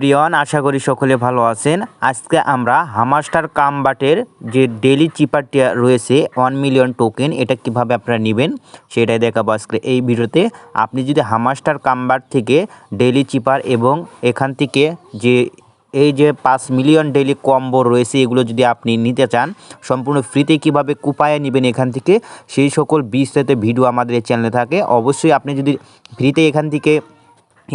প্রিয়ন, আশা করি সকলে ভালো আছেন। আজকে আমরা হামাস্টার কামবাটের যে ডেলি চিপারটি রয়েছে ওয়ান মিলিয়ন টোকেন এটা কীভাবে আপনারা নেবেন সেটাই দেখাবো আজকে এই ভিডিওতে। আপনি যদি হামাস্টার কামবাট থেকে ডেলি চিপার এবং এখান থেকে যে এই যে পাঁচ মিলিয়ন ডেলি কম্বো রয়েছে, এগুলো যদি আপনি নিতে চান, সম্পূর্ণ ফ্রিতে কীভাবে কুপায়ে নেবেন এখান থেকে, সেই সকল বিস্তারিত ভিডিও আমাদের চ্যানেলে থাকে। অবশ্যই আপনি যদি ফ্রিতে এখান থেকে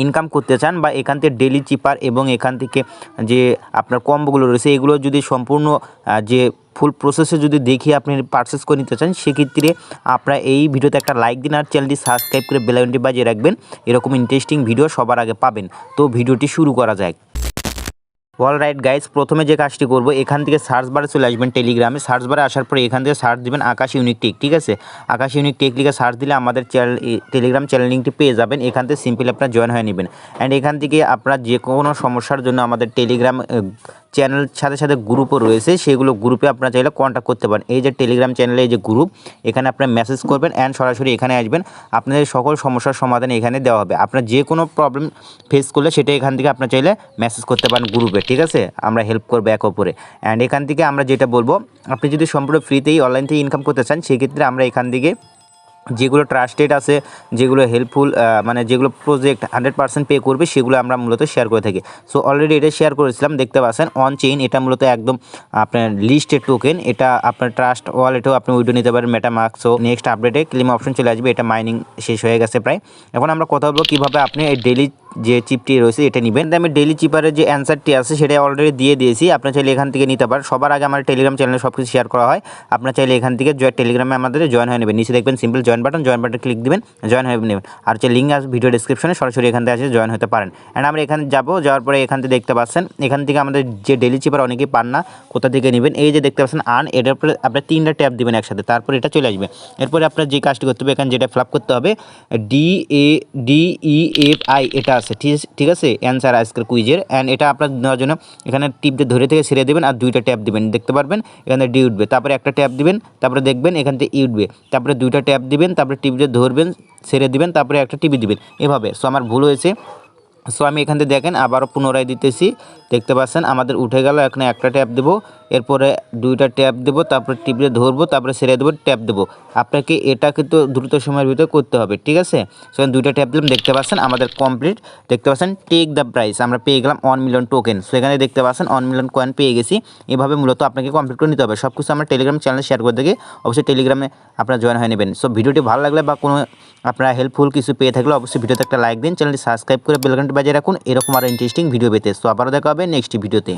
ইনকাম করতে চান বা এখান থেকে ডেলি চিপার এবং এখান থেকে যে আপনার কম্বোগুলো রয়েছে, এগুলো যদি সম্পূর্ণ যে ফুল প্রসেসে যদি দেখি আপনি পারচেস করে নিতে চান, সেক্ষেত্রে আপনারা এই ভিডিওতে একটা লাইক দিন আর চ্যানেলটি সাবস্ক্রাইব করে বেলাইনটি বাজিয়ে রাখবেন। এরকম ইন্টারেস্টিং ভিডিও সবার আগে পাবেন। তো ভিডিওটি শুরু করা যায় অল রাইট গাইজ প্রথমে যে কাজটি করব, এখান থেকে সার্চ বারে চলে আসবেন টেলিগ্রামে সার্চ বারে আসার পরে এখান থেকে সার্চ দিবেন আকাশ ইউনিক টেক ঠিক আছে? আকাশ ইউনিক টেক লিখে সার্চ দিলে আমাদের চ্যানেল টেলিগ্রাম চ্যানেল লিঙ্কটি পেয়ে যাবেন। এখান থেকে সিম্পলি আপনার জয়েন হয়ে নেবেন। অ্যান্ড এখান থেকে আপনার যে কোনো সমস্যার জন্য আমাদের টেলিগ্রাম চ্যানেল সাথে সাথে গ্রুপও রয়েছে, সেগুলো গ্রুপে আপনারা চাইলে কন্ট্যাক্ট করতে পারেন। এই যে টেলিগ্রাম চ্যানেলে এই যে গ্রুপ এখানে আপনারা মেসেজ করবেন অ্যান্ড সরাসরি এখানে আসবেন। আপনাদের সকল সমস্যার সমাধান এখানে দেওয়া হবে। আপনার যে কোনো প্রবলেম ফেস করলে সেটা এখান থেকে আপনার চাইলে মেসেজ করতে পারেন গ্রুপে ঠিক আছে? আমরা হেল্প করব এক অপরে। অ্যান্ড এখান থেকে আমরা যেটা বলব, আপনি যদি সম্পূর্ণ ফ্রিতেই অনলাইন থেকে ইনকাম করতে চান, সেক্ষেত্রে আমরা এখান থেকে যেগুলো ট্রাস্টেড আছে, যেগুলো হেল্পফুল মানে যেগুলো প্রজেক্ট হান্ড্রেড পার্সেন্ট পে করবে, সেগুলো আমরা মূলত শেয়ার করে থাকি। সো অলরেডি এটা শেয়ার করেছিলাম, দেখতে পাচ্ছেন অন চেইন এটা মূলত একদম আপনার লিস্টেড টোকেন এটা আপনার ট্রাস্ট ওয়ালেটেও আপনি উইডো নিতে পারেন মেটামার্কসও নেক্সট আপডেটে ক্লিম অপশন চলে আসবে, এটা মাইনিং শেষ হয়ে গেছে প্রায়। এখন আমরা কথা বলব কীভাবে আপনি এই ডেলি যে চিপটি রয়েছে, এটা নেবেন। আমি ডেলি চিপারের যে অ্যান্সারটি আছে, সেটা অলরেডি দিয়ে দিয়েছি। আপনার চাইলে এখান থেকে নিতে পারেন। সবার আগে আমার টেলিগ্রাম চ্যানেলে সব কিছু শেয়ার করা হয়। আপনার চাইলে এখান থেকে জয় টেলিগ্রামে আমাদের জয়েন হয়ে নেবেন। নিচে দেখবেন simple join button join button click দিবেন জয়েন হয়ে নেবেন। আর যে লিঙ্ক আছে ভিডিও ডিসক্রিপশনে সরাসরি এখান থেকে আসে জয়েন হতে পারেন। অ্যান্ড আমরা এখানে যাব, যাওয়ার পরে এখান থেকে দেখতে পাচ্ছেন, এখান থেকে আমাদের যে ডেলি চিপার অনেকেই পান না, কোথা থেকে নেবেন? এই যে দেখতে পাচ্ছেন আন এটার উপরে আপনার তিনটা ট্যাপ দিবেন একসাথে। তারপর এটা চলে আসবে। এরপরে আপনার যে কাজটি করতে হবে, এখানে যেটা ফিল করতে হবে D A D E F I এটা আছে ঠিক আছে? অ্যান্সার আজকের কুইজের অ্যান্ড এটা আপনার নেওয়ার জন্য এখানে টিপ দিয়ে ধরে থেকে ছেড়ে দেবেন আর দুইটা ট্যাপ দিবেন। দেখতে পারবেন? এখানে ডি উঠবে। তারপরে একটা ট্যাপ দিবেন, তারপরে দেখবেন এখান থেকে ই উঠবে। তারপরে দুইটা ট্যাপ দিবেন, তারপরে টিপ দিয়ে ধরবেন, ছেড়ে দিবেন, তারপরে একটা টিপি দিবেন। এভাবে। সো আমার ভুল হয়েছে। সো আমি এখান থেকে দেখেন, আবারও পুনরায় দিতেছি। দেখতে পাচ্ছেন, আমাদের উঠে গেল। এখানে একটা ট্যাপ দেবো। এরপরে দুইটা ট্যাপ দেবো, তারপরে টিপে ধরবো, তারপরে সেরে দেবো, ট্যাপ দেবো। আপনাকে এটা কিন্তু দ্রুত সময়ের ভিতরে করতে হবে, ঠিক আছে? সেখানে দুইটা ট্যাপ দিলাম, দেখতে পাচ্ছেন আমাদের কমপ্লিট দেখতে পাচ্ছেন টেক দ্য প্রাইস আমরা পেয়ে গেলাম ওয়ান মিলিয়ন টোকেন সেখানে দেখতে পাচ্ছেন ওয়ান মিলিয়ন কয়েন পেয়ে গেছি। এভাবে মূলত আপনাকে কমপ্লিট করে নিতে হবে। সব কিছু আমরা টেলিগ্রাম চ্যানেলে শেয়ার করে দেখি অবশ্যই টেলিগ্রামে আপনারা জয়েন হয়ে নেবেন। সো ভিডিওটি ভালো লাগলে বা কোনো আপনারা হেল্পফুল কিছু পেয়ে থাকলে অবশ্যই ভিডিওতে একটা লাইক দিন। চ্যানেলটি সাবস্ক্রাইব করে বেলঘন্টি বাজিয়ে রাখুন। এরকম আরও ইন্টারেস্টিং ভিডিও পেতে। সো আবারও দেখা হবে নেক্সট ভিডিওতে